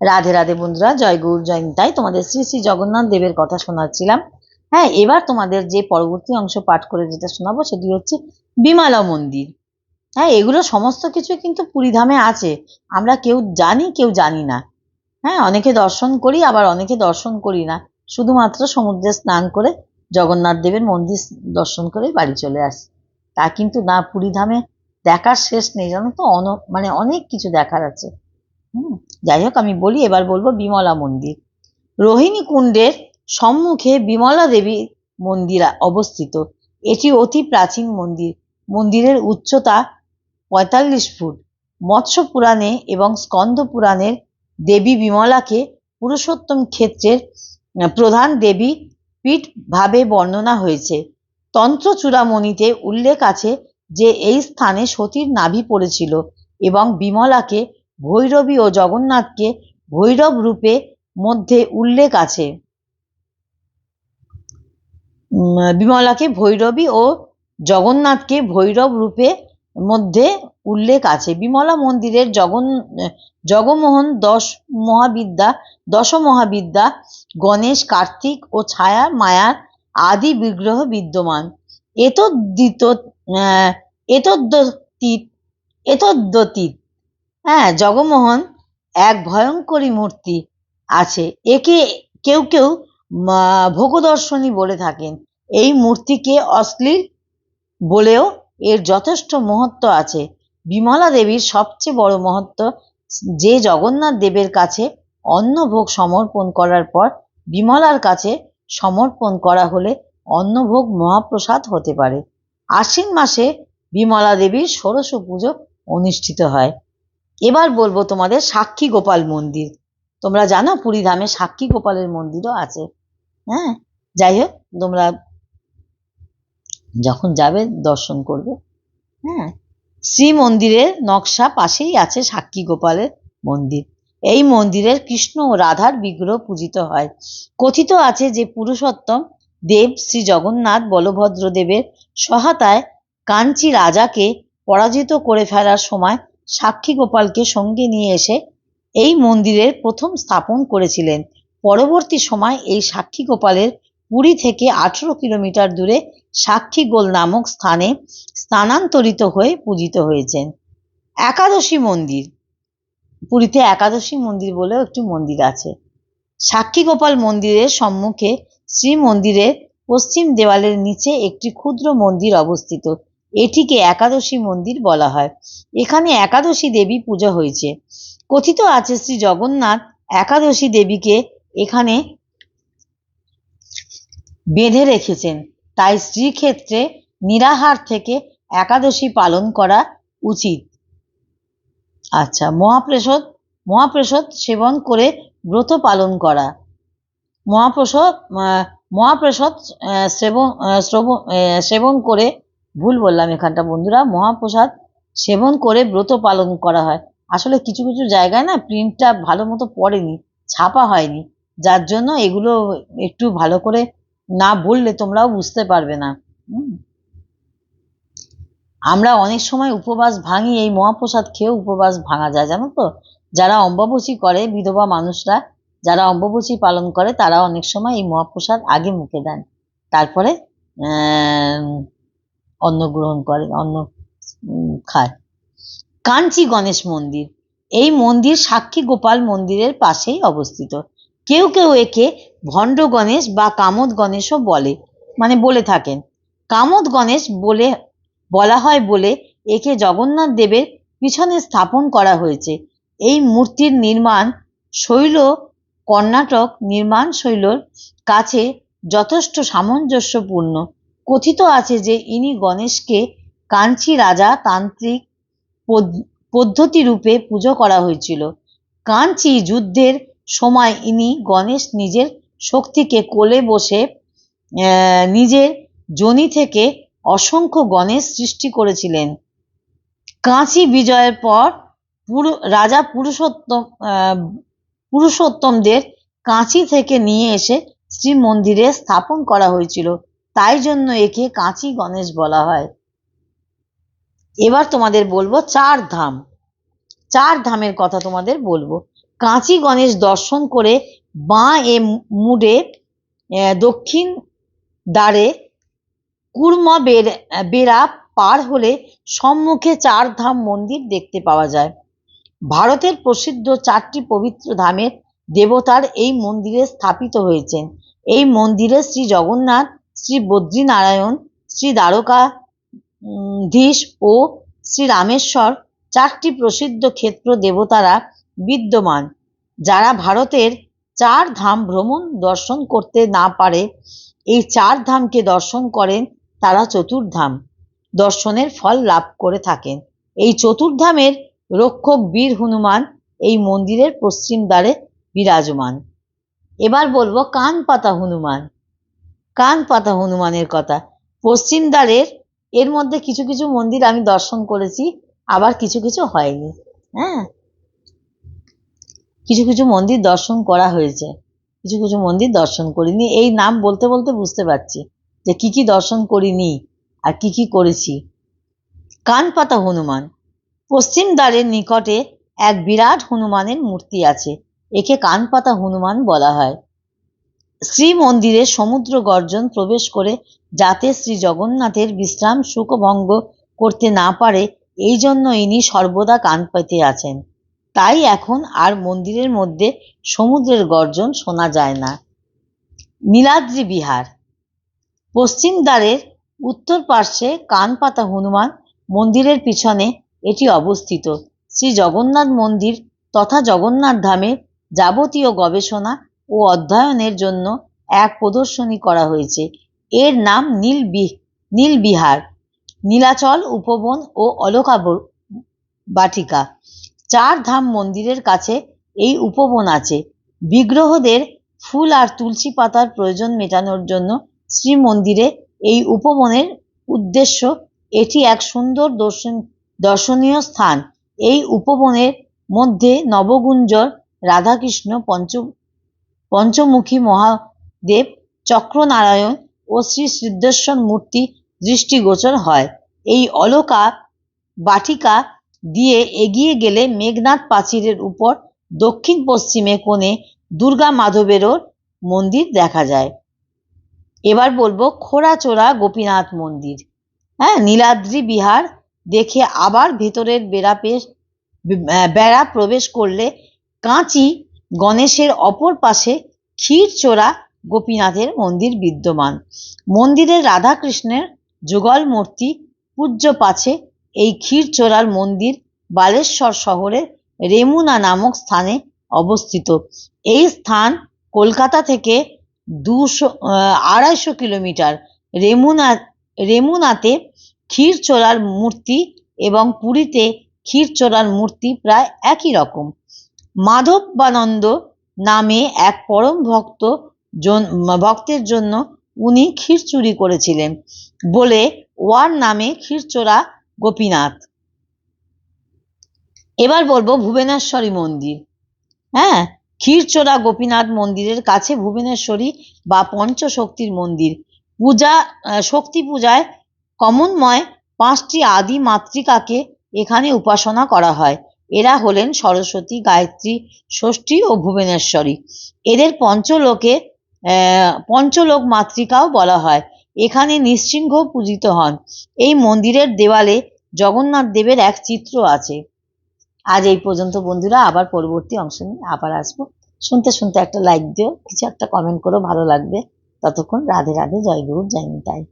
রাধে রাধে বন্ধুরা, জয় গৌর, জয় নিতাই। তোমাদের শ্রী শ্রী জগন্নাথ দেবের কথা শোনাচ্ছিলাম। হ্যাঁ এবার তোমাদের যে পরবর্তী অংশ পাঠ করে যেটা শোনাবো, সেটি হচ্ছে বিমালা মন্দির। হ্যাঁ এগুলো সমস্ত কিছু কিন্তু পুরীধামে আছে। আমরা কেউ জানি কেউ জানি না। হ্যাঁ অনেকে দর্শন করি, আবার অনেকে দর্শন করি না। শুধুমাত্র সমুদ্রে স্নান করে জগন্নাথ দেবের মন্দির দর্শন করে বাড়ি চলে আসি। তা কিন্তু না, পুরীধামে দেখার শেষ নেই। জানো তো, অন মানে অনেক কিছু দেখার আছে। যাই হোক আমি বলি, এবার বলব বিমলা মন্দির। রোহিণী কুণ্ডের সম্মুখে বিমলা দেবী মন্দির অবস্থিত। এটি অতি প্রাচীন মন্দির। মন্দিরের উচ্চতা পঁয়তাল্লিশ ফুট। মৎস্য পুরাণে এবং স্কন্দ পুরাণের দেবী বিমলাকে পুরুষোত্তম ক্ষেত্রের প্রধান দেবী পীঠ ভাবে বর্ণনা হয়েছে। তন্ত্র চূড়ামণিতে উল্লেখ আছে যে, এই স্থানে সতীর নাভি পড়েছিল এবং বিমলাকে ভৈরবী ও জগন্নাথকে ভৈরব রূপে মধ্যে উল্লেখ আছে। বিমলাকে ভৈরবী ও জগন্নাথকে ভৈরব রূপে মধ্যে উল্লেখ আছে। বিমলা মন্দিরের জগন জগমোহন দশ মহাবিদ্যা দশ মহাবিদ্যা গণেশ কার্তিক ও ছায়া মায়ার আদি বিগ্রহ বিদ্যমান। এতদ্দিত আহ, এতদ্যতীত এতদ্যতীত হ্যাঁ জগমোহন এক ভয়ঙ্করী মূর্তি আছে। একে কেউ কেউ ভোগদর্শনী বলে থাকেন। এই মূর্তিকে অশ্লীল বলেও এর যথেষ্ট মহত্ব আছে। বিমলা দেবীর সবচেয়ে বড় মহত্ব, যে জগন্নাথ দেবের কাছে অন্নভোগ সমর্পণ করার পর বিমলার কাছে সমর্পণ করা হলে অন্নভোগ মহাপ্রসাদ হতে পারে। আশ্বিন মাসে বিমলা দেবীর ষোড়শ পুজো অনুষ্ঠিত হয়। এবার বলব তোমাদের সাক্ষী গোপাল মন্দির। তোমরা জানো পুরীধামে সাক্ষী গোপালের মন্দিরও আছে। হ্যাঁ যাই হোক, তোমরা যখন যাবে দর্শন করবে। হ্যাঁ শ্রী মন্দিরের নকশা পাশেই আছে সাক্ষী গোপালের মন্দির। এই মন্দিরের কৃষ্ণ ও রাধার বিগ্রহ পূজিত হয়। কথিত আছে যে পুরুষোত্তম দেব শ্রী জগন্নাথ বলভদ্র দেবের সহায়তায় কাঞ্চি রাজাকে পরাজিত করে ফেলার সময় সাক্ষী গোপালকে সঙ্গে নিয়ে এসে এই মন্দিরের প্রথম স্থাপন করেছিলেন। পরবর্তী সময় এই সাক্ষী গোপালের পুরী থেকে আঠেরো কিলোমিটার দূরে সাক্ষীগোল নামক স্থানে স্থানান্তরিত হয়ে পূজিত হয়েছেন। একাদশী মন্দির। পুরীতে একাদশী মন্দির বলেও একটি মন্দির আছে। সাক্ষী গোপাল মন্দিরের সম্মুখে শ্রী মন্দিরের পশ্চিম দেওয়ালের নিচে একটি ক্ষুদ্র মন্দির অবস্থিত। এটিকে একাদশী মন্দির বলা হয়। এখানে একাদশী দেবী পূজা হয়েছে। কথিত আছে শ্রী জগন্নাথ একাদশী দেবীকে এখানে বেঁধে রেখেছেন। তাই শ্রীক্ষেত্রে নিরাহার থেকে একাদশী পালন করা উচিত। আচ্ছা মহাপ্রসাদ মহাপ্রসাদ সেবন করে ব্রত পালন করা। মহাপ্রসাদ মহাপ্রসাদ সেবন সেবন করে ভুল বললাম এখানটা, বন্ধুরা। মহাপ্রসাদ সেবন করে ব্রত পালন করা হয়। আসলে কিছু কিছু জায়গায় না প্রিন্টটা ভালো মতো পড়েনি, ছাপা হয়নি। যার জন্য এগুলো একটু ভালো করে না বললে তোমরাও বুঝতে পারবে না। আমরা অনেক সময় উপবাস ভাঙি, এই মহাপ্রসাদ খেয়েও উপবাস ভাঙা যায়, জানো তো? যারা অম্বাবচী করে, বিধবা মানুষরা, যারা অম্বাবচী পালন করে, তারা অনেক সময় এই মহাপ্রসাদ আগে মুখে দেন। তারপরে অন্ন গ্রহণ করে, অন্ন খায়। কাঞ্চি গণেশ মন্দির। এই মন্দির সাক্ষী গোপাল মন্দিরের পাশেই অবস্থিত। কেউ কেউ একে ভণ্ড গণেশ বা কামদ গণেশও বলে মানে বলে থাকেন। কামদ গণেশ বলে, বলা হয় বলে একে জগন্নাথ দেবের পিছনে স্থাপন করা হয়েছে। এই মূর্তির নির্মাণ শৈল কর্ণাটক নির্মাণ শৈলর কাছে যথেষ্ট সামঞ্জস্যপূর্ণ। কথিত আছে যে ইনি গণেশকে কাঞ্চি রাজা তান্ত্রিক পদ- পদ্ধতি রূপে পুজো করা হয়েছিল। কাঞ্চি যুদ্ধের সময় ইনি গণেশ নিজের শক্তিকে কোলে বসে নিজের যোনি থেকে অসংখ্য গণেশ সৃষ্টি করেছিলেন। কাঁচি বিজয়ের পর পুরু, রাজা পুরুষোত্তম পুরুষোত্তমদের কাঁচি থেকে নিয়ে এসে শ্রী মন্দিরে স্থাপন করা হয়েছিল। তাই জন্য একে কাঁচি গণেশ বলা হয়। এবার তোমাদের বলব চার ধাম। চার ধামের কথা তোমাদের বলব। কাঁচি গণেশ দর্শন করে বাঁ এ মুডে দক্ষিণ দ্বারে কুর্ম বেড়া পার হলে সম্মুখে চার ধাম মন্দির দেখতে পাওয়া যায়। ভারতের প্রসিদ্ধ চারটি পবিত্র ধামের দেবতার এই মন্দিরে স্থাপিত হয়েছেন। এই মন্দিরে শ্রী জগন্নাথ শ্রী বদ্রীনারায়ণ, শ্রী দ্বারকা ধীশ ও শ্রী রামেশ্বর চারটি প্রসিদ্ধ ক্ষেত্র দেবতারা বিদ্যমান, যারা ভারতের চার ধাম ভ্রমণ দর্শন করতে না পারে। এই চার ধামকে দর্শন করেন তারা চতুর্ধাম, দর্শনের ফল লাভ করে থাকেন। এই চতুর্ধামের রক্ষক বীর হনুমান এই মন্দিরের পশ্চিম দ্বারে বিরাজমান। এবার বলব কান পাতা হনুমান। কান পাতা হনুমানের কথা। পশ্চিম দ্বারের, এর মধ্যে কিছু কিছু মন্দির আমি দর্শন করেছি, আবার কিছু কিছু হয়নি। হ্যাঁ? কিছু কিছু মন্দির দর্শন করা হয়েছে। কিছু কিছু মন্দির দর্শন করিনি। এই নাম বলতে বলতে বুঝতে পারছি যে কি কি দর্শন করিনি আর কি কি করেছি। কান পাতা হনুমান। পশ্চিম দ্বারের নিকটে এক বিরাট হনুমানের মূর্তি আছে, একে কান পাতা হনুমান বলা হয়। শ্রী মন্দিরে সমুদ্র গর্জন প্রবেশ করে যাতে শ্রী জগন্নাথের বিশ্রাম সুখভঙ্গ করতে না পারে, এই জন্য ইনি সর্বদা কান পেতে আছেন। তাই এখন আর মন্দিরের মধ্যে সমুদ্রের গর্জন শোনা যায় না। নীলাদ্রি বিহার। পশ্চিম দ্বারের উত্তর পার্শ্বে কান পাতা হনুমান মন্দিরের পিছনে এটি অবস্থিত। শ্রী জগন্নাথ মন্দির তথা জগন্নাথ ধামের যাবতীয় গবেষণা ও অধ্যয়নের জন্য এক প্রদর্শনী করা হয়েছে। এর নাম নীল নীলবিহার নীলাচল উপবন ও অলকা বাটিকা। চার ধাম মন্দিরের কাছে এই উপবন আছে। বিগ্রহদের ফুল আর তুলসী পাতার প্রয়োজন মেটানোর জন্য শ্রী মন্দিরে এই উপবনের উদ্দেশ্য এটি এক সুন্দর দর্শন, দর্শনীয় স্থান। এই উপবনের মধ্যে নবগুঞ্জর, রাধাকৃষ্ণ পঞ্চ পঞ্চমুখী মহাদেব চক্রনারায়ণ ও শ্রী সিদ্ধেশ্বর মূর্তি দৃষ্টিগোচর হয়। এই অলকা বাটিকা দিয়ে এগিয়ে গেলে মেঘনাথ প্রাচীরের উপর দক্ষিণ পশ্চিমে কোণে দুর্গা মাধবেরও মন্দির দেখা যায়। এবার বলব খোড়াচোরা গোপীনাথ মন্দির। হ্যাঁ নীলাদ্রি বিহার দেখে আবার ভেতরের বেড়া পেশ বেড়া প্রবেশ করলে কাঁচি গণেশের অপর পাশে ক্ষীরচোরা গোপীনাথের মন্দির বিদ্যমান। মন্দিরের রাধাকৃষ্ণের যুগল মূর্তি পূজ্য পাছে এই ক্ষীরচোরার মন্দির বালেশ্বর শহরের রেমুনা নামক স্থানে অবস্থিত। এই স্থান কলকাতা থেকে দুশো আড়াইশো কিলোমিটার। রেমুনা, রেমুনাতে ক্ষীরচোরার মূর্তি এবং পুরীতে ক্ষীরচোরার মূর্তি প্রায় একই রকম। মাধবানন্দ নামে এক পরম ভক্ত ভক্তের জন্য উনি ক্ষীর চুরি করেছিলেন বলে ওয়ার নামে ক্ষীরচোরা গোপীনাথ। এবার বলব ভুবনেশ্বরী মন্দির। হ্যাঁ ক্ষীরচোরা গোপীনাথ মন্দিরের কাছে ভুবনেশ্বরী বা পঞ্চশক্তির মন্দির। পূজা শক্তি পূজায় কমনময় পাঁচটি আদি মাতৃকাকে এখানে উপাসনা করা হয়। এরা হলেন সরস্বতী, গায়ত্রী, ষষ্ঠী ও ভুবনেশ্বরী। এদের পঞ্চলোকে পঞ্চলোক মাতৃকাও বলা হয়। এখানে নৃসিংহ পূজিত হন। এই মন্দিরের দেওয়ালে জগন্নাথ দেবের এক চিত্র আছে। আজ এই পর্যন্ত বন্ধুরা, আবার পরবর্তী অংশ নিয়ে আবার আসব। শুনতে শুনতে একটা লাইক দিও, কিছু একটা কমেন্ট করো, ভালো লাগবে। ততক্ষণ রাধে রাধে, জয় গুরু, জয় নিতাই।